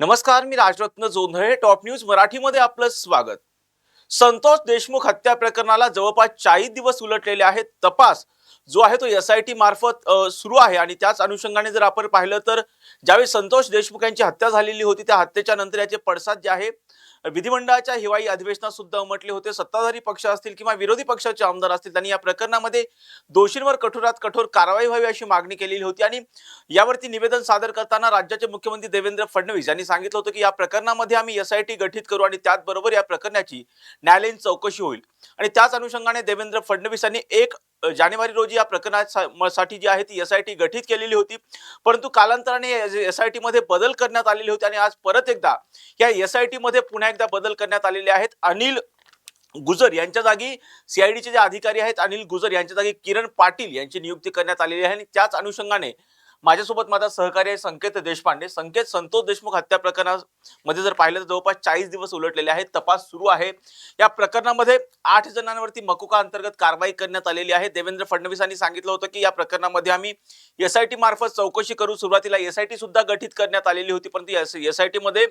नमस्कार मी Rajratna Jondhale top news मराठीमध्ये आपलं स्वागत. संतोष देशमुख हत्या प्रकरणाला जवळपास चाळीस दिवस उलटलेले आहेत. तपास जो आहे तो एस आय टी मार्फत सुरू आहे आणि त्याच अनुषंगाने जर आपण पाहिलं तर ज्यावेळी संतोष देशमुख यांची हत्या झालेली होती त्या हत्येच्या नंतर याचे पडसाद जे आहे विधिमंडळाच्या हिवाळी अधिवेशनात सुद्धा उमटले होते. सत्ताधारी पक्ष असतील किंवा विरोधी पक्षाचे आमदार असतील त्यांनी या प्रकरणामध्ये दोषींवर कठोरात कठोर कारवाई व्हावी अशी मागणी केलेली होती. आणि यावरती निवेदन सादर करताना राज्याचे मुख्यमंत्री देवेंद्र फडणवीस यांनी सांगितलं होतं की या प्रकरणामध्ये आम्ही एस आय टी गठीत करू आणि त्याचबरोबर या प्रकरणाची न्यायालयीन चौकशी होईल. आणि त्याच अनुषंगाने देवेंद्र फडणवीस यांनी एक जानेवारी रोजी या प्रकरणासाठी जी आहे ती एस आय टी गठीत केलेली होती. परंतु कालांतराने एस आयमध्ये बदल करण्यात आलेले होते आणि आज परत एकदा या एस आयमध्ये पुन्हा एकदा बदल करण्यात आलेले आहेत. अनिल गुजर यांच्या जागी सीआयडीचे जे अधिकारी आहेत अनिल गुजर यांच्या जागी किरण पाटील यांची नियुक्ती करण्यात आलेली आहे आणि त्याच अनुषंगाने माझ्यासोबत माझा सहकारी आहे संकेत देशपांडे. संकेत संतोष देशमुख हत्या प्रकरणामध्ये जर पाहिलं तर जवळपास चाळीस दिवस उलटलेले आहेत. तपास सुरू आहे. या प्रकरणामध्ये आठ जणांवरती मकुका अंतर्गत कारवाई करण्यात आलेली आहे. देवेंद्र फडणवीसांनी सांगितलं होतं की या प्रकरणामध्ये आम्ही एस आय टी मार्फत चौकशी करू. सुरुवातीला एस आय टी सुद्धा गठीत करण्यात आलेली होती परंतु एस आय टीमध्ये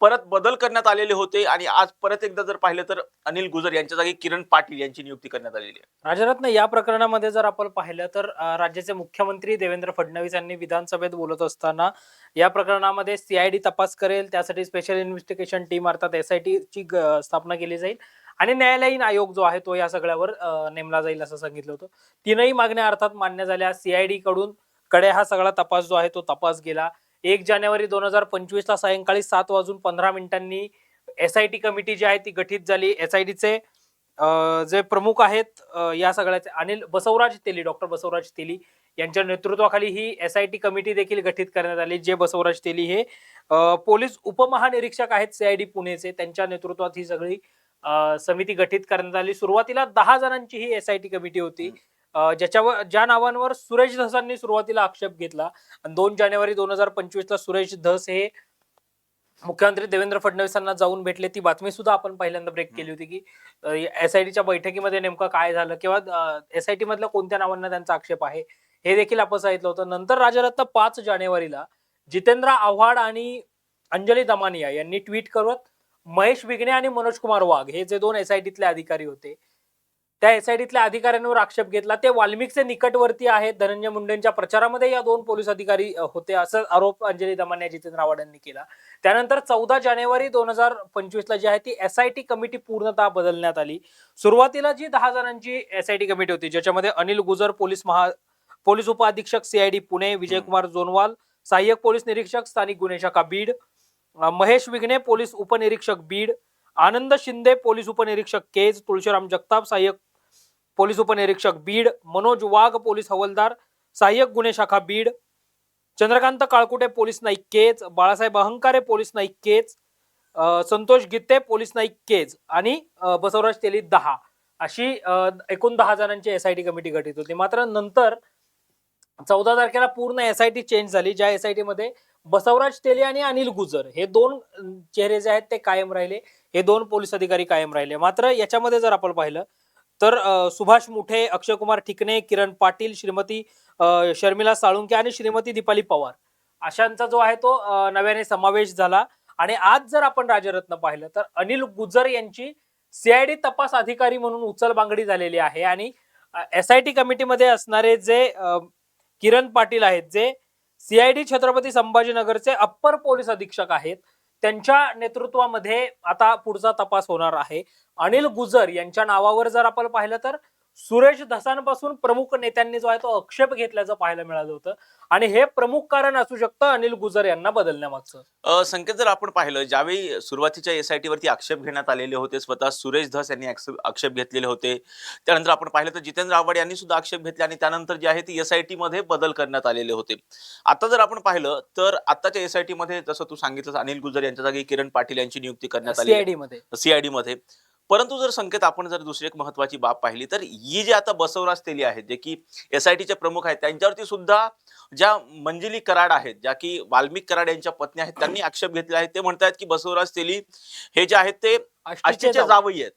परत बदल करण्यात आलेले होते आणि आज परत एकदा जर पाहिलं तर अनिल गुजर यांच्या जागी किरण पाटील यांची नियुक्ती करण्यात आलेली आहे. राजरत्न या प्रकरणामध्ये जर आपण पाहिलं तर राज्याचे मुख्यमंत्री देवेंद्र फडणवीस यांनी विधानसभेत बोलत असताना या प्रकरणामध्ये सीआयडी तपास करेल त्यासाठी स्पेशल इन्व्हेस्टिगेशन टीम अर्थात एस आय ची स्थापना केली जाईल. आणि न्यायालयीन आयोग जो आहे तो या सगळ्यावर नेमला जाईल असं सांगितलं होतं. तीनही मागण्या अर्थात मान्य झाल्या. सीआयडी कडून कडे हा सगळा तपास जो आहे तो तपास गेला. एक जानेवारी दोन हजार पंचवीस ला सायंकाळी सात वाजून पंधरा मिनिटांनी एस आय टी कमिटी जी आहे ती गठीत झाली. एस आय टीचे जे प्रमुख आहेत या सगळ्याचे अनिल बसवराज तेली डॉक्टर बसवराज तेली यांच्या नेतृत्वाखाली ही एस आय टी कमिटी देखील गठीत करण्यात आली. जे बसवराज तेली हे पोलीस उपमहानिरीक्षक आहेत सीआयडी पुणेचे. त्यांच्या नेतृत्वात ही सगळी समिती गठीत करण्यात आली. सुरुवातीला दहा जणांची ही एस आय टी कमिटी होती. ज्याच्यावर ज्या नावांवर सुरेश धसांनी सुरुवातीला आक्षेप घेतला. आणि दोन जानेवारी दोन हजार पंचवीस ला सुरेश धस हे मुख्यमंत्री देवेंद्र फडणवीसांना जाऊन भेटले. ती बातमी सुद्धा आपण पहिल्यांदा ब्रेक केली होती की एस आय टीच्या बैठकीमध्ये नेमकं काय झालं किंवा एस आय टी मधल्या कोणत्या नावांना त्यांचा आक्षेप आहे? हे देखील आपण सांगितलं होतं. नंतर राजरत्न पाच जानेवारीला जितेंद्र आव्हाड आणि अंजली दमानिया यांनी ट्विट करत महेश विघ्ने आणि मनोज कुमार वाघ हे जे दोन एस आय टीतले अधिकारी होते त्या एस आय टीतल्या अधिकाऱ्यांवर आक्षेप घेतला. ते वाल्मिकचे निकटवर्ती आहेत. धनंजय मुंडेंच्या प्रचारामध्ये या दोन पोलीस अधिकारी होते असं आरोप अंजली दमानिया जितेंद्र आव्हाड यांनी केला. त्यानंतर चौदा जानेवारी दोन हजार पंचवीसला जी आहे ती एस आय टी कमिटी पूर्णतः बदलण्यात आली. सुरुवातीला जी दहा जणांची एस आय टी कमिटी होती ज्याच्यामध्ये अनिल गुजर पोलीस महा पोलीस उपअधीक्षक सीआयडी पुणे विजयकुमार जोनवाल सहाय्यक पोलीस निरीक्षक स्थानिक गुन्हे शाखा बीड महेश विघ्ने पोलीस उपनिरीक्षक बीड आनंद शिंदे पोलीस उपनिरीक्षक केज तुळशीराम जगताप सहाय्यक पोलीस उपनिरीक्षक बीड मनोज वाघ पोलीस हवलदार सहाय्यक गुन्हे शाखा बीड चंद्रकांत काळकुटे पोलीस नाईक केज बाळासाहेब अहंकारे पोलीस नाईक केज संतोष गीते पोलीस नाईक केज आणि बसवराज तेली दहा अशी एकूण दहा जणांची एस आय टी कमिटी गठीत होती. मात्र नंतर चौदा तारखेला पूर्ण एस आय टी चेंज झाली ज्या एस आय टी मध्ये बसवराज तेली आणि अनिल गुजर हे दोन चेहरे जे आहेत ते कायम राहिले. हे दोन पोलीस अधिकारी कायम राहिले. मात्र याच्यामध्ये जर आपण पाहिलं तर सुभाष मुठे अक्षय कुमार ठिकणे किरण पाटील श्रीमती शर्मिला साळुंके आणि श्रीमती दीपाली पवार. अशांचा जो आहे तो नव्याने समावेश झाला. आणि आज जर आपण राजरत्न पाहिलं तर अनिल गुजर यांची सीआयडी तपास अधिकारी म्हणून उचलबांगडी झालेली आहे. आणि एस आय टी कमिटीमध्ये असणारे जे किरण पाटील आहेत जे सीआयडी छत्रपती संभाजीनगरचे अप्पर पोलीस अधीक्षक आहेत. त्यांच्या नेतृत्वामध्ये आता पुढचा तपास होणार आहे. अनिल गुजर यांच्या नावावर जर आपण पाहिलं तर सुरेश धसांपासून प्रमुख नेत्यांनी जो आहे तो आक्षेप घेतल्याचं पाहायला मिळालं होतं. आणि हे प्रमुख कारण असू शकतं अनिल गुजर यांना बदलण्यामागचं. संकेत जर आपण पाहिलं ज्यावेळी सुरुवातीच्या एस आय टी वरती आक्षेप घेण्यात आलेले होते स्वतः सुरेश धस यांनी आक्षेप घेतलेले होते. त्यानंतर आपण पाहिलं तर जितेंद्र आव्हाड यांनी सुद्धा आक्षेप घेतले आणि त्यानंतर जे आहे ती एस आय टी मध्ये बदल करण्यात आलेले होते. आता जर आपण पाहिलं तर आताच्या एस आय टी मध्ये जसं तू सांगितलं अनिल गुजर यांच्या जागी किरण पाटील यांची नियुक्ती करण्यात आली. सीआयडी मध्ये. सीआयडी मध्ये. परंतु जर संकेत आपण जर दुसरी एक महत्वाची बाब पाहिली तर ही जे आता बसवराज तेली आहेत जे की एस आय टीचे प्रमुख आहेत त्यांच्यावरती सुद्धा ज्या मंजिली कराड आहेत ज्या की वाल्मिक कराड यांच्या पत्नी आहेत त्यांनी आक्षेप घेतले आहेत. ते म्हणतात की बसवराज तेली हे जे आहेत ते आष्टीचे जावई. आहेत.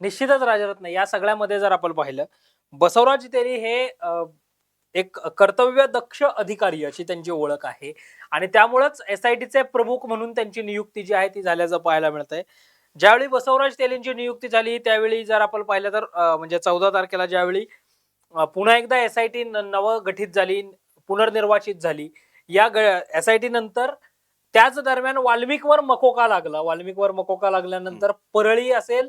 निश्चितच राजरत्न. या सगळ्यामध्ये जर आपण पाहिलं बसवराज तेली हे एक कर्तव्य दक्ष अधिकारी अशी त्यांची ओळख आहे. आणि त्यामुळेच एस आय टीचे प्रमुख म्हणून त्यांची नियुक्ती जी आहे ती झाल्याचं पाहायला मिळत आहे ज्यावेळी बसवराज तेलींची नियुक्ती झाली त्यावेळी जर आपण पाहिलं तर म्हणजे चौदा तारखेला ज्यावेळी पुन्हा एकदा एस आय टी नवगठित झाली पुनर्निर्वाचित झाली. या एस आय टी नंतर त्याच दरम्यान वाल्मिकवर मकोका लागला. वाल्मिकवर मकोका लागल्यानंतर परळी असेल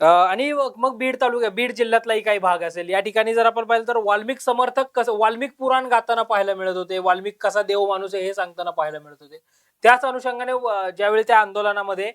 आणि मग बीड तालुक्या बीड जिल्ह्यातलाही काही भाग असेल. या ठिकाणी जर आपण पाहिलं तर वाल्मिक समर्थक कसं वाल्मिक पुराण गाताना पाहायला मिळत होते. वाल्मिक कसा देव माणूस आहे हे सांगताना पाहायला मिळत होते. त्याच अनुषंगाने ज्यावेळी त्या आंदोलनामध्ये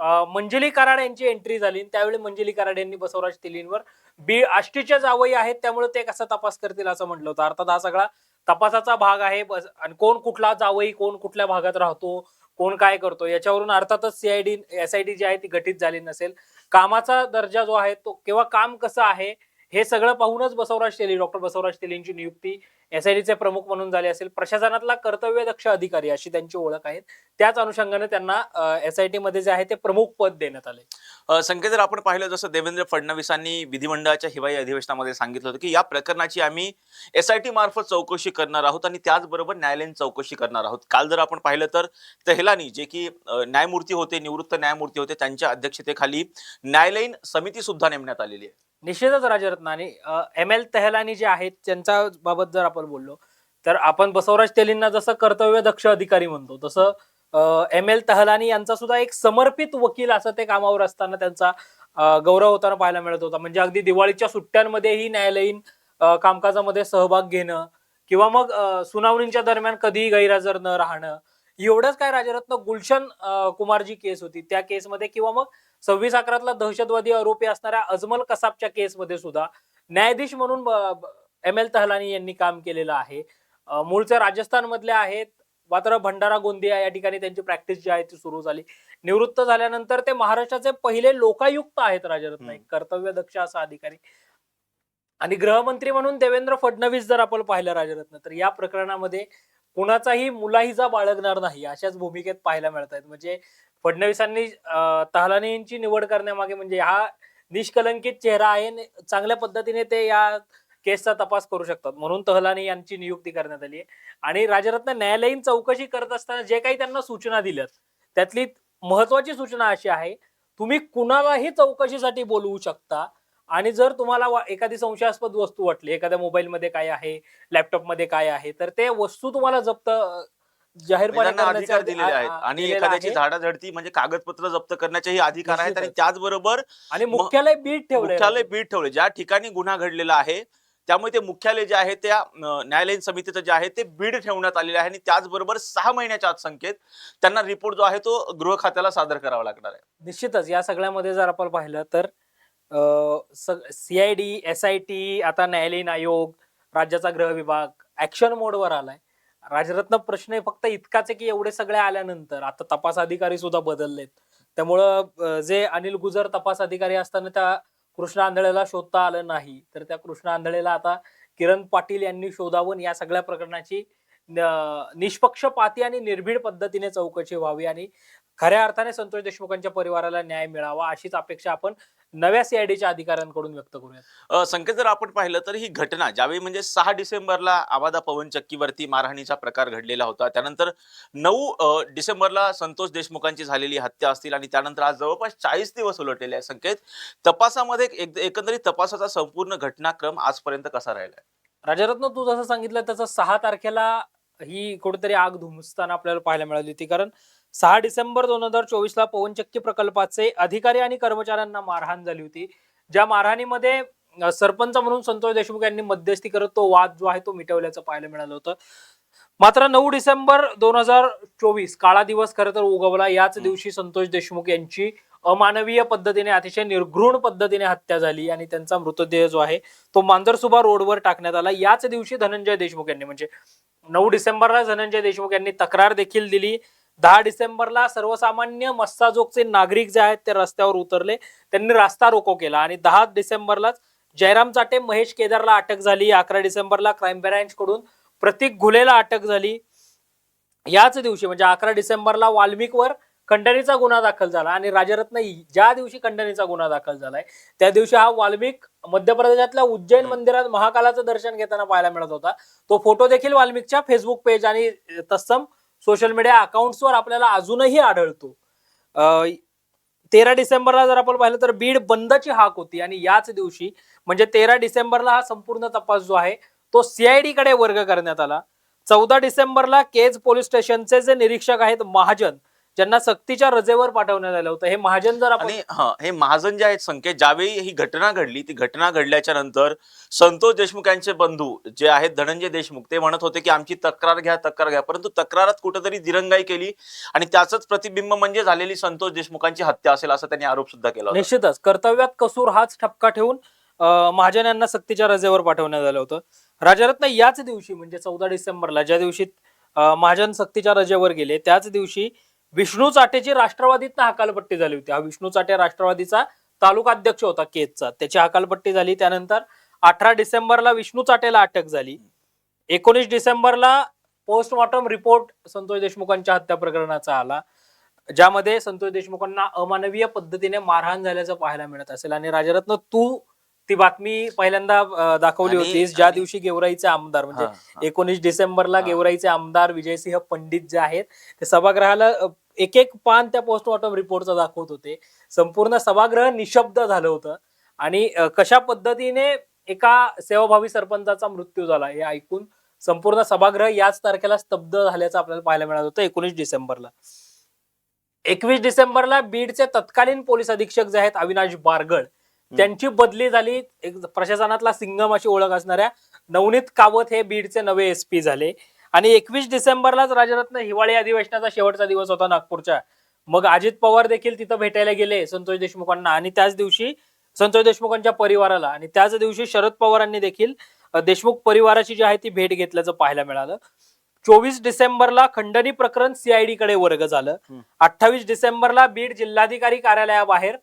मंजली कराड यांची एंट्री झाली. त्यावेळी मंजली कराड यांनी बसवराज तेलींवर बी आष्टीच्या जावई आहेत त्यामुळे ते कसा तपास करतील असं म्हटलं होतं. अर्थात हा सगळा तपासाचा भाग आहे. बस आणि कोण कुठला जावई कोण कुठल्या भागात राहतो कोण काय करतो याच्यावरून अर्थातच सीआयडी एस आय डी जी आहे ती गठीत झाली नसेल. कामाचा दर्जा जो आहे तो किंवा काम कसं आहे हे सगळं पाहूनच बसवराज तेली डॉक्टर बसवराज तेलींची नियुक्ती एसआयडीचे प्रमुख म्हणून झाले असेल प्रशासनातला कर्तव्य दक्ष अधिकारी अशी त्यांची ओळख आहे. त्याच अनुषंगाने त्यांना एसआयटी मध्ये जे आहे ते प्रमुख पद देण्यात आले संकेत जर आपण पाहिलं जसं देवेंद्र फडणवीसांनी विधिमंडळाच्या हिवाळी अधिवेशनामध्ये सांगितलं होतं की या प्रकरणाची आम्ही एसआयटी मार्फत चौकशी करणार आहोत आणि त्याचबरोबर न्यायालयीन चौकशी करणार आहोत. काल जर आपण पाहिलं तर तेहलानी जे की न्यायमूर्ती होते निवृत्त न्यायमूर्ती होते त्यांच्या अध्यक्षतेखाली न्यायालयीन समिती सुद्धा नेमण्यात आलेली आहे. निश्चितच राजरत्न आणि एम एल तेहलानी जे आहेत त्यांच्या बाबत जर आपण बोललो तर आपण बसवराज तेलींना जसं कर्तव्य दक्ष अधिकारी म्हणतो तसं एम एल तहलानी यांचा सुद्धा एक समर्पित वकील असं ते कामावर असताना त्यांचा गौरव होताना पाहायला मिळत होता. म्हणजे अगदी दिवाळीच्या सुट्ट्यांमध्येही न्यायालयीन कामकाजामध्ये सहभाग घेणं किंवा मग सुनावणींच्या दरम्यान कधीही गैरहजर न राहणं एवढंच काय राजरत्न गुलशन कुमार कुमारजी केस होती. त्या केसमध्ये किंवा मग सव्वीस अकरातला दहशतवादी आरोपी असणाऱ्या अजमल कसाबच्या केसमध्ये सुद्धा न्यायाधीश म्हणून एम एल तहलानी यांनी काम केलेलं आहे. मूळचे राजस्थान मधले आहेत मात्र भंडारा गोंदिया या ठिकाणी त्यांची प्रॅक्टिस जी आहे ती सुरू झाली. निवृत्त झाल्यानंतर ते महाराष्ट्राचे पहिले लोकायुक्त आहेत राजरत्न एक कर्तव्य दक्ष असा अधिकारी. आणि गृहमंत्री म्हणून देवेंद्र फडणवीस जर आपण पाहिलं राजरत्न तर या प्रकरणामध्ये कुणाचाही मुलाहिजा बाळगणार नाही अशाच भूमिकेत पाहायला मिळत आहेत म्हणजे फडणवीसांनी तहलानींची निवड करण्यामागे म्हणजे हा निष्कलंकित चेहरा आहे चांगल्या पद्धतीने ते या केसचा तपास करू शकतात. म्हणून तहलानी यांची नियुक्ती करण्यात आली आहे. आणि राजरत्न न्यायालयीन चौकशी करत असताना जे काही त्यांना सूचना दिल्यात त्यातली महत्वाची सूचना अशी आहे तुम्ही कुणालाही चौकशीसाठी बोलवू शकता. आणि जर तुम्हाला एखादी संशयास्पद वस्तू वाटली एखाद्या मोबाईलमध्ये काय आहे लॅपटॉपमध्ये काय आहे तर ते वस्तू तुम्हाला जप्त जाहीरपणे त्यांना करण्याचे अधिकार अधि- दिलेले आहेत. आ- आणि दिलेला एखाद्याची आहे. झाडाझडती म्हणजे कागदपत्र जप्त करण्याचेही अधिकार आहेत. आणि निश्चितच. त्याचबरोबर आणि मुख्यालय बीट ठेवलंय. मुख्यालय बीट ठेवले ज्या ठिकाणी गुन्हा घडलेला आहे त्यामुळे ते मुख्यालय जे आहे त्या अं, न्यायालयीन समितीचं जे आहे ते बीड ठेवण्यात आलेलं आहे. आणि त्याचबरोबर सहा महिन्याच्या आत संकेत त्यांना रिपोर्ट जो आहे तो गृह खात्याला सादर करावा लागणार आहे. निश्चितच. या सगळ्यामध्ये जर आपण पाहिलं तर सीआयडी एस आय टी आता न्यायालयीन आयोग राज्याचा गृह विभाग ऍक्शन मोडवर आलाय. राजरत्न प्रश्न फक्त इतकाच आहे की एवढे सगळे आल्यानंतर. आता तपास अधिकारी सुद्धा बदललेत. त्यामुळं जे अनिल गुजर तपास अधिकारी असताना त्या कृष्ण आंधळेला शोधता आलं नाही तर त्या कृष्ण आंधळेला आता किरण पाटील यांनी शोधावून या सगळ्या प्रकरणाची निष्पक्षपाती आणि निर्भीड पद्धतीने चौकशी व्हावी आणि खऱ्या अर्थाने संतोष देशमुखांच्या परिवाराला न्याय मिळावा अशीच अपेक्षा आपण नव्या सीआयडीच्या अधिकाऱ्यांकडून व्यक्त करूया अ, संकेत जर आपण पाहिलं तर ही घटना ज्यावेळी म्हणजे सहा डिसेंबरला आवादा पवन चक्कीवरती मारहाणीचा प्रकार घडलेला होता त्यानंतर नऊ डिसेंबरला संतोष देशमुखांची झालेली हत्या असतील आणि त्यानंतर आज जवळपास चाळीस दिवस उलटलेले आहे संकेत. तपासामध्ये एक- एकंदरीत तपासाचा संपूर्ण घटनाक्रम आजपर्यंत कसा राहिला राजारत्न तू जसं सांगितलं तसं सहा तारखेला ही कुठेतरी आग धुमसताना आपल्याला पाहायला मिळाली होती. कारण सहा डिसेंबर दोन हजार चोवीस ला पवनचक्की प्रकल्पाचे अधिकारी आणि कर्मचाऱ्यांना मारहाण झाली होती. ज्या मारहाणीमध्ये सरपंच म्हणून संतोष देशमुख यांनी मध्यस्थी करत तो वाद जो आहे तो मिटवल्याचं पाहायला मिळालं होतं. मात्र नऊ डिसेंबर दोन हजार चोवीस काळा दिवस खरं तर उगवला. याच. दिवशी संतोष देशमुख यांची अमानवीय पद्धतीने अतिशय निर्घृण पद्धतीने हत्या झाली आणि त्यांचा मृतदेह जो आहे तो मांजरसुबा रोडवर टाकण्यात आला. याच दिवशी धनंजय देशमुख यांनी म्हणजे नऊ डिसेंबरला धनंजय देशमुख यांनी तक्रार देखील दिली. दहा डिसेंबरला सर्वसामान्य मस्साजोगचे नागरिक जे आहेत ते रस्त्यावर उतरले. त्यांनी रास्ता रोको केला आणि दहा डिसेंबरलाच जयराम चाटे महेश केदारला अटक झाली. अकरा डिसेंबरला क्राईम ब्रँचकडून प्रतीक घुलेला अटक झाली. याच दिवशी म्हणजे अकरा डिसेंबरला वाल्मिकवर खंडणीचा गुन्हा दाखल झाला आणि राजरत्न ज्या दिवशी खंडणीचा गुन्हा दाखल झालाय त्या दिवशी हा वाल्मिक मध्य प्रदेशातल्या उज्जैन मंदिरात महाकालाचं दर्शन घेताना पाहायला मिळत होता. तो फोटो देखील वाल्मिकच्या फेसबुक पेज आणि तत्सम सोशल मीडिया अकाउंट्सवर आपल्याला अजूनही आढळतो. तेरा डिसेंबरला जर आपण पाहिलं तर बीड बंदची हाक होती आणि याच दिवशी म्हणजे तेरा डिसेंबरला हा संपूर्ण तपास जो आहे तो सीआयडी कडे वर्ग करण्यात आला. चौदा डिसेंबरला केज पोलीस स्टेशनचे जे निरीक्षक आहेत महाजन ज्यांना सक्तीच्या रजेवर पाठवण्यात आलं होतं. हे महाजन जर आपण आणि हा हे महाजन जे आहेत संकेत ज्यावेळी ही घटना घडली ती घटना घडल्याच्या नंतर संतोष देशमुख यांचे बंधू जे आहेत धनंजय देशमुख ते म्हणत होते की आमची तक्रार घ्या तक्रार घ्या. परंतु तक्रारात कुठेतरी दिरंगाई केली आणि त्याचंच प्रतिबिंब म्हणजे झालेली संतोष देशमुखांची हत्या असेल असा त्यांनी आरोप सुद्धा केला होता. निश्चितच. कर्तव्यात कसूर हाच ठपका ठेवून अं, महाजन यांना सक्तीच्या रजेवर पाठवण्यात आलं होतं. राजारत्न याच दिवशी म्हणजे चौदा डिसेंबरला ज्या दिवशी अं, महाजन सक्तीच्या रजेवर गेले त्याच दिवशी विष्णू चाटेची राष्ट्रवादीतनं हकालपट्टी झाली होती. हा विष्णू चाटे राष्ट्रवादीचा तालुका अध्यक्ष होता केजचा. त्याची हकालपट्टी झाली. त्यानंतर अठरा डिसेंबरला विष्णू चाटेला अटक झाली. एकोणीस डिसेंबरला पोस्टमॉर्टम रिपोर्ट संतोष देशमुखांच्या हत्या प्रकरणाचा आला ज्यामध्ये संतोष देशमुखांना अमानवीय पद्धतीने मारहाण झाल्याचं पाहायला मिळत असेल. आणि राजरत्न तू ती बातमी पहिल्यांदा दाखवली होतीस ज्या दिवशी गेवराईचे आमदार म्हणजे. एकोणीस डिसेंबरला. गेवराईचे आमदार विजयसिंह पंडित जे आहेत ते सभागृहाला एक एक पान त्या पोस्टमॉर्टम रिपोर्टचं दाखवत होते. संपूर्ण सभागृह निशब्द झालं होतं. आणि कशा पद्धतीने एका सेवाभावी सरपंचाचा मृत्यू झाला हे ऐकून संपूर्ण सभागृह याच तारखेला स्तब्ध झाल्याचं आपल्याला पाहायला मिळालं होतं एकोणीस डिसेंबरला. एकवीस डिसेंबरला बीडचे तत्कालीन पोलीस अधीक्षक जे आहेत अविनाश बारगळ त्यांची बदली झाली. एक प्रशासनातला सिंगम अशी ओळख असणाऱ्या नवनीत कावत हे बीडचे नवे एसपी झाले. आणि एकवीस डिसेंबरलाच राजरत्न हिवाळी अधिवेशनाचा शेवटचा दिवस होता नागपूरच्या. मग अजित पवार देखील तिथं भेटायला गेले संतोष देशमुखांना आणि त्याच दिवशी संतोष देशमुखांच्या परिवाराला. आणि त्याच दिवशी शरद पवारांनी देखील देशमुख परिवाराची जी आहे ती भेट घेतल्याचं पाहायला मिळालं. चोवीस डिसेंबरला खंडणी प्रकरण सीआयडी कडे वर्ग झालं. अठ्ठावीस डिसेंबरला बीड जिल्हाधिकारी कार्यालयाबाहेर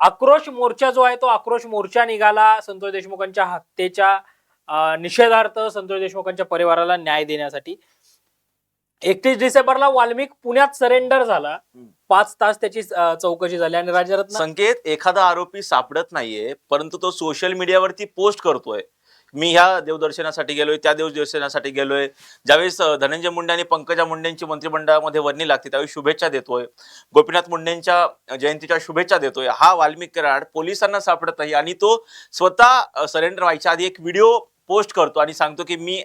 आक्रोश मोर्चा जो आहे तो आक्रोश मोर्चा निघाला संतोष देशमुखांच्या हत्येच्या निषेधार्थ संतोष देशमुखांच्या परिवाराला न्याय देण्यासाठी. एकतीस डिसेंबरला वाल्मिक पुण्यात सरेंडर झाला. पाच तास त्याची चौकशी झाली आणि राजरत्न संकेत एखादा आरोपी सापडत नाहीये परंतु तो सोशल मीडियावरती पोस्ट करतोय. मी ह्या देवदर्शनासाठी गेलोय त्या देवदर्शनासाठी गेलोय. ज्यावेळेस धनंजय मुंडे आणि पंकजा मुंडेंची मंत्रिमंडळामध्ये वर्णी लागते त्यावेळी शुभेच्छा देतोय. गोपीनाथ मुंडेंच्या जयंतीच्या शुभेच्छा देतोय. हा वाल्मिक कराड पोलिसांना सापडत नाही आणि तो स्वतः सरेंडर व्हायच्या आधी एक व्हिडिओ पोस्ट करतो आणि सांगतो की मी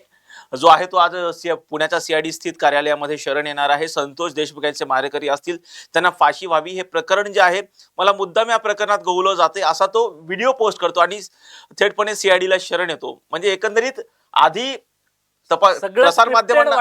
जो आहे तो आज सी- पुण्याच्या सीआयडी स्थित कार्यालयामध्ये शरण येणार आहे. संतोष देशमुख यांचे मारेकरी असतील त्यांना फाशी व्हावी हे प्रकरण जे आहे मला मुद्दाम या प्रकरणात गवलं जाते असा तो व्हिडिओ पोस्ट करतो आणि थेटपणे सीआयडीला शरण येतो. म्हणजे एकंदरीत आधी तपा सगळं प्रसार माध्यमांना.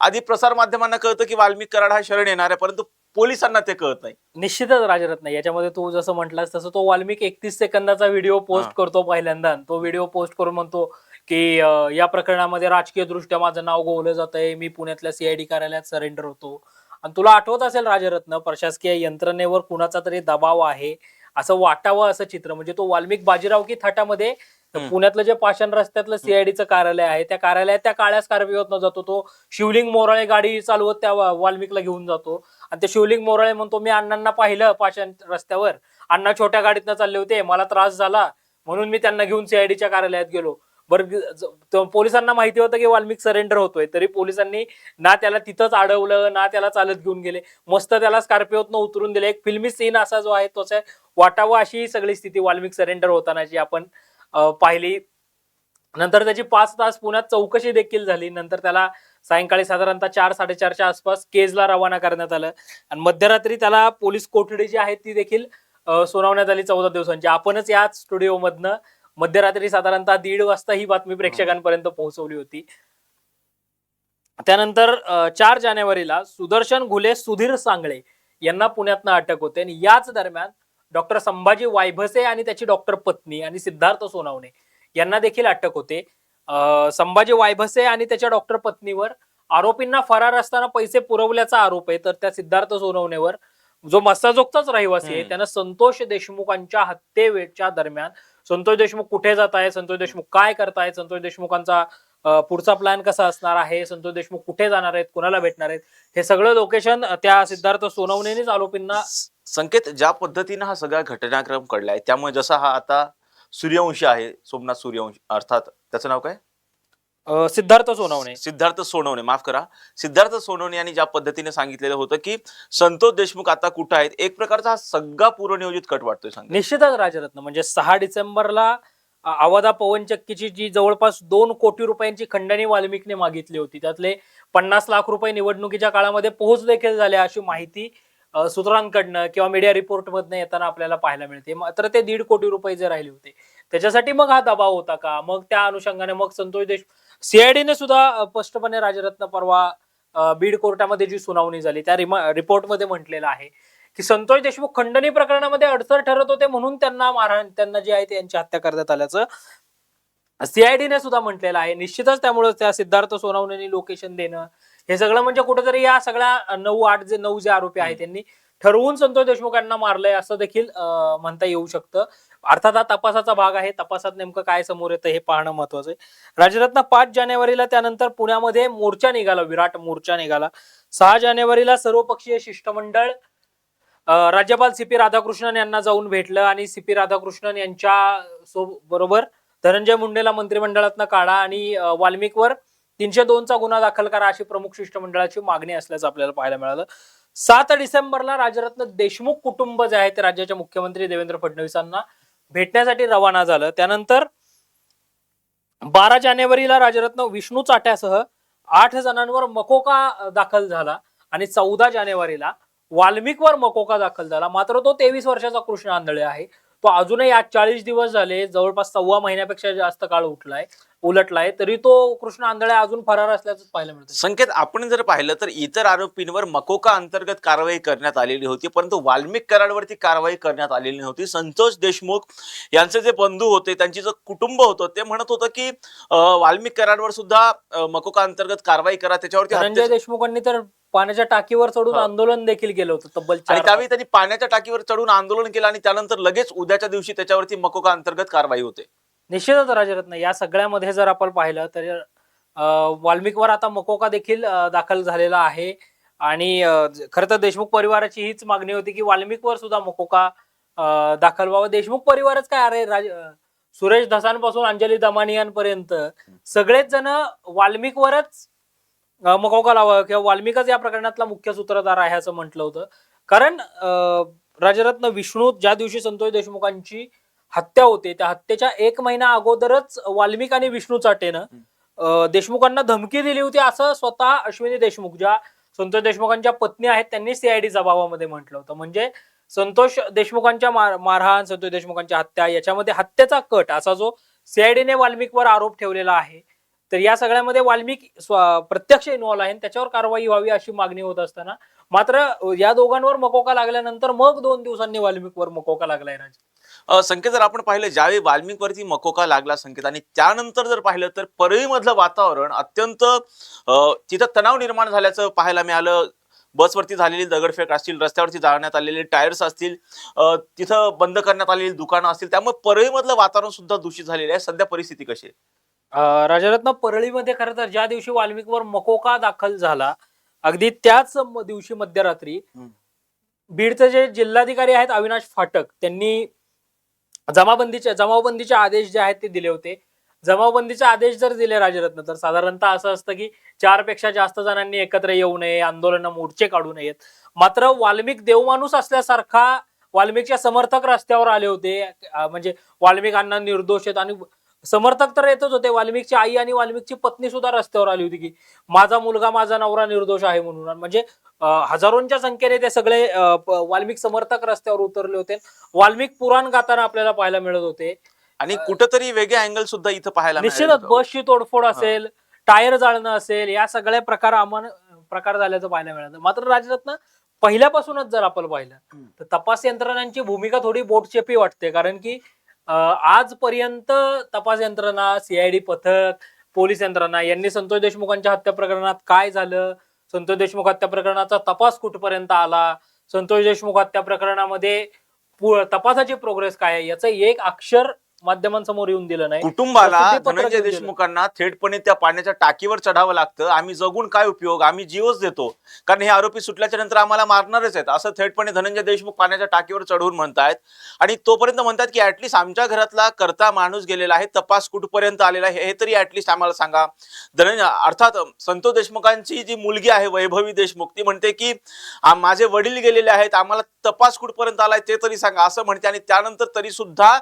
आधी प्रसार माध्यमांना कळतं की वाल्मिक कराड हा शरण येणार आहे परंतु पोलिसांना ते कळत नाही. निश्चितच राजरत्न याच्यामध्ये तू जसं म्हटलास तसं तो वाल्मिक एकतीस सेकंदाचा व्हिडिओ पोस्ट. करतो पहिल्यांदा. तो व्हिडिओ पोस्ट करून म्हणतो की अं, या प्रकरणामध्ये राजकीय दृष्ट्या माझं नाव गोवलं जात आहे मी पुण्यातल्या सीआयडी कार्यालयात सरेंडर होतो. आणि तुला आठवत असेल राजरत्न प्रशासकीय यंत्रणेवर कुणाचा तरी दबाव आहे? असं वाटावं असं चित्र. म्हणजे तो वाल्मिक बाजीराव की थाटामध्ये हम्म. पुण्यातलं जे पाषाण रस्त्यातलं सीआयडीचं कार्यालय आहे त्या कार्यालयात त्या काळ्या स्कॉर्पिओतनं जातो तो. शिवलिंग मोराळे गाडी चालवत त्या वाल्मिकला घेऊन जातो. आणि ते शिवलिंग मोराळे म्हणतो मी अण्णांना पाहिलं पाषाण रस्त्यावर. अण्णा छोट्या गाडीतनं चालले होते. मला त्रास झाला. म्हणून मी त्यांना घेऊन सीआयडीच्या कार्यालयात गेलो. बरं त- पोलिसांना माहिती होतं की वाल्मिक सरेंडर होतोय. तरी पोलिसांनी ना त्याला तिथंच अडवलं ना त्याला चालत घेऊन गेले. मस्त त्याला स्कॉर्पिओतनं उतरून दिले. एक फिल्मी सीन असा जो आहे तोचा वाटावं अशी सगळी स्थिती वाल्मिक सरेंडर होतानाची आपण पाहिली. नंतर त्याची पाच तास पुण्यात चौकशी देखील झाली. नंतर त्याला सायंकाळी साधारणतः चार साडेचारच्या आसपास केजला रवाना करण्यात आलं. आणि मध्यरात्री त्याला पोलीस कोठडी जी आहे ती देखील सुनावण्यात आली चौदा दिवसांची. आपणच याच स्टुडिओमधनं मध्यरात्री साधारणतः दीड वाजता ही बातमी प्रेक्षकांपर्यंत पोहोचवली होती. त्यानंतर चार जानेवारीला सुदर्शन घुले सुधीर सांगळे यांना पुण्यातनं अटक होते. आणि याच दरम्यान डॉक्टर संभाजी वायभसे आणि त्याची डॉक्टर पत्नी आणि सिद्धार्थ सोनावणे यांना देखील अटक होते संभाजी वायभसे आणि त्याच्या डॉक्टर पत्नीवर आरोपींना फरार असताना पैसे पुरवल्याचा आरोप आहे तर त्या सिद्धार्थ सोनवणेवर जो मस्साजोगचाच रहिवासी आहे. त्यानं संतोष देशमुखांच्या हत्येच्या दरम्यान संतोष देशमुख कुठे जात आहे संतोष देशमुख काय करतायत संतोष देशमुखांचा पुढचा प्लॅन कसा असणार आहे? संतोष देशमुख कुठे जाणार आहेत? कुणाला भेटणार आहेत? हे सगळं लोकेशन त्या सिद्धार्थ सोनवणेनेच आरोपींना संकेत ज्या पद्धतीनं हा सगळा घटनाक्रम घडलाय त्यामुळे जसा हा आता सूर्यवंशी आहे सोमनाथ सूर्यवंशी अर्थात त्याचं नाव काय? सिद्धार्थ सोनवणे. सिद्धार्थ सोनवणे माफ करा. सिद्धार्थ सोनवणे यांनी ज्या पद्धतीने सांगितलेलं होतं की संतोष देशमुख आता कुठं आहेत? एक प्रकारचा हा सगळा पूर्वनियोजित कट वाटतोय सांग निश्चितच राजरत्न. म्हणजे सहा डिसेंबरला आवादा अवधा पवन चक्कीची जी जवळपास दोन कोटी रुपयांची खंडणी वाल्मिकने मागितली होती त्यातले पन्नास लाख रुपये निवडणुकीच्या काळामध्ये पोहोच देखील झाले अशी माहिती सूत्रांकडनं किंवा मीडिया रिपोर्ट मधनं येताना आपल्याला पाहायला मिळते. मात्र ते दीड कोटी रुपये जे राहिले होते त्याच्यासाठी मग हा दबाव होता का? मग त्या अनुषंगाने मग संतोष देश सीआयडीने सुद्धा स्पष्टपणे राजरत्न परवा बीड कोर्टामध्ये जी सुनावणी झाली त्या रिमा रिपोर्टमध्ये म्हटलेलं आहे. की संतोष देशमुख खंडणी प्रकरणामध्ये अडसर ठरत होते म्हणून त्यांना मारहाण त्यांना जे आहे ते यांची हत्या करण्यात आल्याचं सीआयडीने सुद्धा म्हटलेलं आहे. निश्चितच त्यामुळे त्या सिद्धार्थ सोनवणे लोकेशन देणं हे सगळं म्हणजे कुठेतरी या सगळ्या नऊ आठ जे नऊ जे आरोपी आहेत त्यांनी ठरवून संतोष देशमुख यांना मारलंय असं देखील म्हणता येऊ शकतं. अर्थात हा तपासाचा भाग आहे. तपासात नेमकं काय समोर येतं हे पाहणं महत्वाचं आहे. राजरत्न पाच जानेवारीला त्यानंतर पुण्यामध्ये मोर्चा निघाला विराट मोर्चा निघाला. सहा जानेवारीला सर्वपक्षीय शिष्टमंडळ राज्यपाल सी पी राधाकृष्णन यांना जाऊन भेटलं आणि सी पी राधाकृष्णन यांच्या सो- बरोबर धनंजय मुंडेला मंत्रिमंडळातनं काढा आणि वाल्मिकवर तीनशे दोनचा गुन्हा दाखल करा अशी प्रमुख शिष्टमंडळाची मागणी असल्याचं आपल्याला पाहायला मिळालं. सात डिसेंबरला राजरत्न देशमुख कुटुंब जे आहे ते राज्याचे मुख्यमंत्री देवेंद्र फडणवीसांना भेटण्यासाठी रवाना झालं. त्यानंतर बारा जानेवारीला राजरत्न विष्णू चाट्यासह आठ जणांवर मकोका दाखल झाला आणि चौदा जानेवारीला वाल्मिकवर मकोका दाखल झाला. मात्र तो तेवीस वर्षाचा कृष्ण आंधळे आहे. तो अजूनही आज चाळीस दिवस झाले जवळपास सव्वा महिन्यापेक्षा जास्त काळ उठलाय उलटलाय तरी तो कृष्ण आंधळे अजून फरार असल्याचं पाहायला मिळतं संकेत आपण जर पाहिलं तर इतर आरोपींवर मकोका अंतर्गत कारवाई करण्यात आलेली होती परंतु वाल्मिक कराडवरती कारवाई करण्यात आलेली नव्हती. संतोष देशमुख यांचे जे बंधू होते त्यांचे जे कुटुंब होतं ते म्हणत होतं की वाल्मिक कराडवर सुद्धा मकोका अंतर्गत कारवाई करा त्याच्यावरती हत्या- देशमुखांनी तर पाण्याच्या टाकीवर चढून हा. आंदोलन देखील केलं होतं तब्बल आणि चार त्यावेळी त्यांनी पाण्याच्या टाकीवर चढून आंदोलन केलं आणि त्यानंतर लगेच उद्याच्या दिवशी त्याच्यावरती मकोका अंतर्गत कारवाई होते. निश्चितच राजरत्न. या सगळ्यामध्ये जर आपण पाहिलं तर अं, वाल्मिकवर आता मकोका देखील अं, दाखल झालेला आहे. आणि खर तर देशमुख परिवाराची हीच मागणी होती की वाल्मिकवर सुद्धा मकोका अं, दाखल व्हावं. देशमुख परिवारच काय अरे राज अं, सुरेश धसांपासून अंजली दमानियांपर्यंत सगळेच जण वाल्मिकवरच मकोका लावा किंवा वाल्मिकच या प्रकरणातला मुख्य सूत्रधार आहे असं म्हटलं होतं. कारण राजरत्न विष्णू ज्या दिवशी संतोष देशमुखांची हत्या होते त्या हत्येच्या एक महिना अगोदरच वाल्मिक आणि विष्णू चाटेनं देशमुखांना धमकी दिली होती असं स्वतः अश्विनी देशमुख ज्या संतोष देशमुखांच्या पत्नी आहेत त्यांनी सीआयडी जबाबामध्ये म्हटलं होतं. म्हणजे संतोष देशमुखांच्या मार मारहाण संतोष देशमुखांच्या हत्या याच्यामध्ये हत्येचा कट असा जो सीआयडीने वाल्मिकवर आरोप ठेवलेला आहे तर या सगळ्यामध्ये वाल्मिक स्व- प्रत्यक्ष इन्व्हॉल्व आहे आणि त्याच्यावर कारवाई व्हावी अशी मागणी होत असताना मात्र या दोघांवर मकोका लागल्यानंतर मग दोन दिवसांनी वाल्मिकवर मकोका लागलाय राज. संकेत जर आपण पाहिलं ज्यावेळी वाल्मिकवरती मकोका लागला संकेत आणि त्यानंतर जर पाहिलं तर परळीमधलं वातावरण अत्यंत तिथं तणाव निर्माण झाल्याचं पाहायला मिळालं. बसवरती झालेली दगडफेक असतील रस्त्यावरती जाळण्यात आलेले टायर्स असतील तिथं बंद करण्यात आलेली दुकानं असतील त्यामुळे परळीमधलं वातावरण सुद्धा दूषित झालेलं आहे. सध्या परिस्थिती कशी आहे? अं, राजरत्न परळीमध्ये खरं तर ज्या दिवशी वाल्मिकवर मकोका दाखल झाला अगदी त्याच म- दिवशी मध्यरात्री हम्म. बीडचे जे जिल्हाधिकारी आहेत अविनाश फाटक त्यांनी जमाबंदीचे जमावबंदीचे आदेश जे आहेत ते दिले होते. जमावबंदीचे आदेश जर दिले राजरत्न तर साधारणतः असं असतं की चारपेक्षा जास्त जणांनी एकत्र येऊ नये आंदोलन मोर्चे काढू नयेत. मात्र वाल्मिक देवमाणूस असल्यासारखा वाल्मिकच्या समर्थक रस्त्यावर आले होते. अं, म्हणजे वाल्मिक अण्णा निर्दोष आहेत आणि समर्थक तर येतच होते. वाल्मिकची आई आणि वाल्मिकची पत्नी सुद्धा रस्त्यावर आली होती की माझा मुलगा माझा नवरा निर्दोष आहे म्हणून. म्हणजे हजारोंच्या संख्येने ते सगळे वाल्मिक समर्थक रस्त्यावर उतरले होते. वाल्मिक पुराण गाताना आपल्याला पाहायला मिळत होते. आणि कुठंतरी वेगळे अँगल सुद्धा इथं पाहायला निश्चितच. बसची तोडफोड असेल टायर जाळणं असेल या सगळ्या प्रकार आम्हाला प्रकार झाल्याचं पाहायला मिळालं. मात्र राजरत्न पहिल्यापासूनच जर आपण पाहिलं. तर तपास यंत्रणांची भूमिका थोडी बोटचेपी वाटते. कारण की आजपर्यंत तपास यंत्रणा सीआयडी पथक पोलीस यंत्रणा यांनी संतोष देशमुखांच्या हत्या प्रकरणात काय झालं? संतोष देशमुख हत्या प्रकरणाचा तपास कुठपर्यंत आला? संतोष देशमुख हत्या प्रकरणामध्ये पु- तपासाची प्रोग्रेस काय आहे? याचं एक अक्षर माध्यमांसमोर येऊन दिलं नाही. कुटुंबाला प्रसिद्धीपत्रक धनंजय येऊन दिलं. देशमुखांना थेटपणे त्या पाण्याच्या टाकीवर चढावं लागतं. आम्ही जगून काय उपयोग? आम्ही जीवच देतो. कारण हे आरोपी सुटल्याच्या नंतर आम्हाला मारणारच आहेत. असं थेटपणे धनंजय देशमुख पाण्याच्या टाकीवर चढवून म्हणतायत. आणि तोपर्यंत म्हणतात की ऍटलिस्ट आमच्या घरातला करता माणूस गेलेला आहे. तपास कुठपर्यंत आलेला आहे? हे तरी ऍटलिस्ट आम्हाला सांगा. धनंजय अर्थात संतोष देशमुखांची जी मुलगी आहे वैभवी देशमुख ती म्हणते की आ- माझे वडील गेलेले आहेत. आम्हाला तपास कुठपर्यंत आलाय ते तरी सांगा. असं म्हणते. आणि त्यानंतर तरी सुद्धा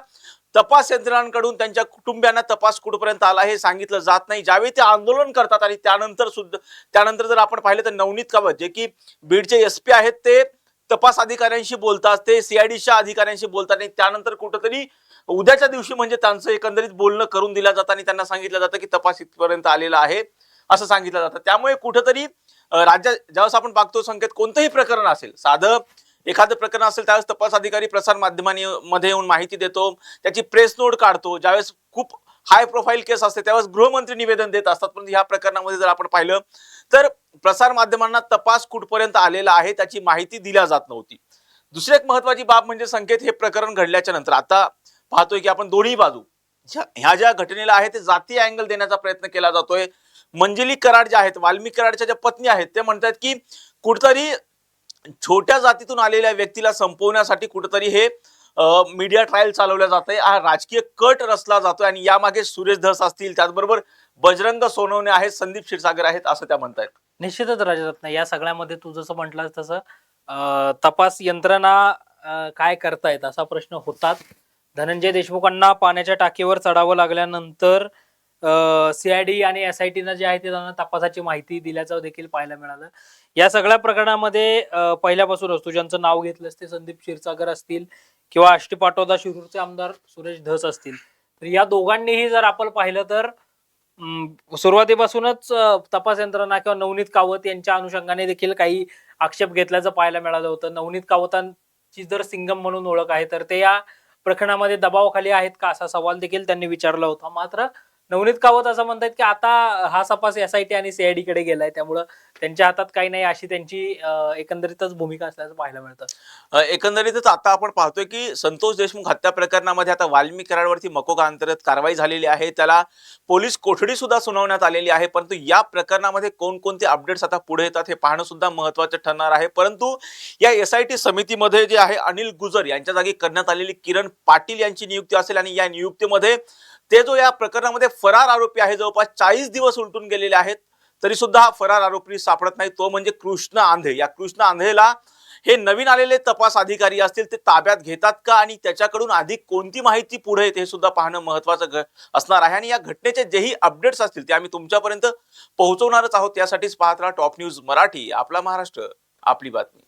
तपास यंत्रणांकडून त्यांच्या कुटुंबियांना तपास कुठपर्यंत आला हे सांगितलं जात नाही. ज्यावेळी ते आंदोलन करतात आणि त्यानंतर सुद्धा त्यानंतर जर आपण पाहिलं तर नवनीत कावत जे की बीडचे एस पी आहेत ते तपास अधिकाऱ्यांशी बोलतात ते सीआयडीच्या अधिकाऱ्यांशी बोलतात आणि त्यानंतर कुठंतरी उद्याच्या दिवशी म्हणजे त्यांचं एकंदरीत बोलणं करून दिलं जातं आणि त्यांना सांगितलं जातं की तपास इथपर्यंत आलेला आहे असं सांगितलं जातं. त्यामुळे कुठंतरी राज्यात ज्यावेळेस आपण पाहतो संकेत कोणतंही प्रकरण असेल साधं एखादं प्रकरण असेल त्यावेळेस तपास अधिकारी प्रसार माध्यमांमध्ये येऊन माहिती देतो. त्याची प्रेस नोट काढतो. ज्यावेळेस खूप हाय प्रोफाईल केस असते त्यावेळेस गृहमंत्री निवेदन देत असतात. परंतु ह्या प्रकरणामध्ये जर आपण पाहिलं तर प्रसार माध्यमांना तपास कुठपर्यंत आलेला आहे त्याची माहिती दिल्या जात नव्हती. दुसरी एक महत्वाची बाब म्हणजे संकेत हे प्रकरण घडल्याच्या नंतर. आता पाहतोय की आपण दोन्ही बाजू ह्या ज्या घटनेला आहे ते जातीय अँगल देण्याचा प्रयत्न केला जातोय. मंजिली कराड ज्या आहेत वाल्मिक कराडच्या ज्या पत्नी आहेत ते म्हणतात की कुठतरी छोट्या जातीतून आलेल्या व्यक्तीला संपवण्यासाठी कुठंतरी हे मीडिया ट्रायल चालवल्या जात आहे हा राजकीय कट रचला जातोय आणि यामागे सुरेश धस असतील त्याचबरोबर बजरंग सोनवणे आहेत संदीप क्षीरसागर आहेत असं त्या म्हणतायत. निश्चितच राजरत्न या सगळ्यामध्ये तू जसं म्हटलं तसं तपास यंत्रणा काय करतायत असा प्रश्न होतात. धनंजय देशमुखांना पाण्याच्या टाकीवर चढावं लागल्यानंतर सीआयडी आणि एस आय टीनं जे आहे ते त्यांना तपासाची माहिती दिल्याचं देखील पाहायला मिळालं. या सगळ्या प्रकरणामध्ये पहिल्यापासून पहिल्यापासूनच तू ज्यांचं नाव घेतलंस ते संदीप क्षीरसागर असतील किंवा आष्टी पाटोदा शिरूरचे आमदार सुरेश धस असतील. तर या दोघांनीही जर आपण पाहिलं तर सुरुवातीपासूनच तपास यंत्रणा किंवा नवनीत कावत यांच्या अनुषंगाने देखील काही आक्षेप घेतल्याचं पाहायला मिळालं होतं. नवनीत कावतांची जर सिंगम म्हणून ओळख आहे तर ते या प्रकरणामध्ये दबावाखाली आहेत का असा सवाल देखील त्यांनी विचारला होता. मात्र नवनीत कावत असं म्हणतात की आता हा तपास एसआयटी आणि सीआयडी कडे गेलाय त्यामुळं त्यांच्या हातात काही नाही अशी त्यांची एकंदरीतच भूमिका असल्याचं पाहायला मिळतं. एकंदरीतच आता आपण पाहतोय की संतोष देशमुख हत्या प्रकरणामध्ये आता वाल्मी कराडवरती मकोका अंतर्गत कारवाई झालेली आहे. त्याला पोलीस कोठडी सुद्धा सुनावण्यात आलेली आहे. परंतु या प्रकरणामध्ये कोणकोणते अपडेट्स आता पुढे येतात हे पाहणं सुद्धा महत्वाचं ठरणार आहे. परंतु या एस आय टी समितीमध्ये जे आहे अनिल गुजर यांच्या जागी करण्यात आलेली किरण पाटील यांची नियुक्ती असेल आणि या नियुक्तीमध्ये ते जो या प्रकरणामध्ये फरार आरोपी आहे जवळपास चाळीस दिवस उलटून गेलेले आहेत तरी सुद्धा हा फरार आरोपी सापडत नाही. तो म्हणजे कृष्ण आंधे. या कृष्ण आंधेला हे नवीन आलेले तपास अधिकारी असतील ते ताब्यात घेतात का? आणि त्याच्याकडून अधिक कोणती माहिती पुढे येते हे सुद्धा पाहणं महत्वाचं घ- असणार आहे. आणि या घटनेचे जेही अपडेट्स असतील ते आम्ही तुमच्यापर्यंत पोहोचवणारच आहोत. त्यासाठीच पाहत राहा टॉप न्यूज मराठी. आपला महाराष्ट्र आपली बातमी.